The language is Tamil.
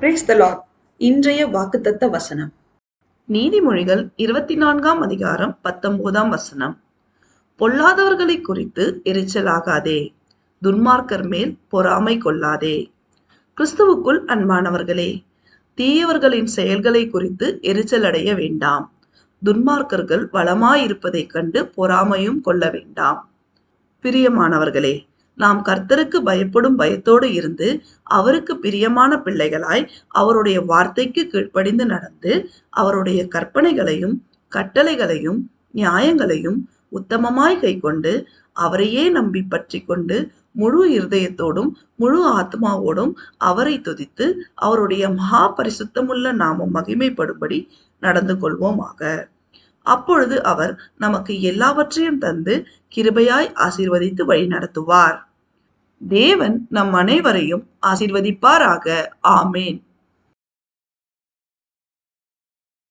பிரேஸ் த லார்ட் இன்றைய வாக்குத்தத்த வசனம். நீதிமொழிகள் இருபத்தி நான்காம் அதிகாரம் பத்தொன்பதாம் வசனம். பொல்லாதவர்களை குறித்து எரிச்சலாகாதே. துன்மார்க்கர் மேல் பொறாமை கொள்ளாதே. கிறிஸ்துவுக்குள் அன்பானவர்களே தீயவர்களின் செயல்களை குறித்து எரிச்சலடைய வேண்டாம். துன்மார்க்கர்கள் வளமாயிருப்பதைக் கண்டு பொறாமையும் கொள்ள வேண்டாம். பிரியமானவர்களே நாம் கர்த்தருக்கு பயப்படும் பயத்தோடு இருந்து அவருக்கு பிரியமான பிள்ளைகளாய் அவருடைய வார்த்தைக்கு கீழ்ப்படிந்து நடந்து அவருடைய கற்பனைகளையும் கட்டளைகளையும் நியாயங்களையும் உத்தமமாய் கைக்கொண்டு அவரையே நம்பி பற்றி கொண்டு முழு இருதயத்தோடும் முழு ஆத்மாவோடும் அவரை துதித்து அவருடைய மகா பரிசுத்தமுள்ள நாமம் மகிமைப்படும்படி நடந்து கொள்வோமாக. அப்பொழுது அவர் நமக்கு எல்லாவற்றையும் தந்து கிருபையாய் ஆசீர்வதித்து வழி நடத்துவார். தேவன் நம் அனைவரையும் ஆசீர்வதிப்பாராக. ஆமேன்.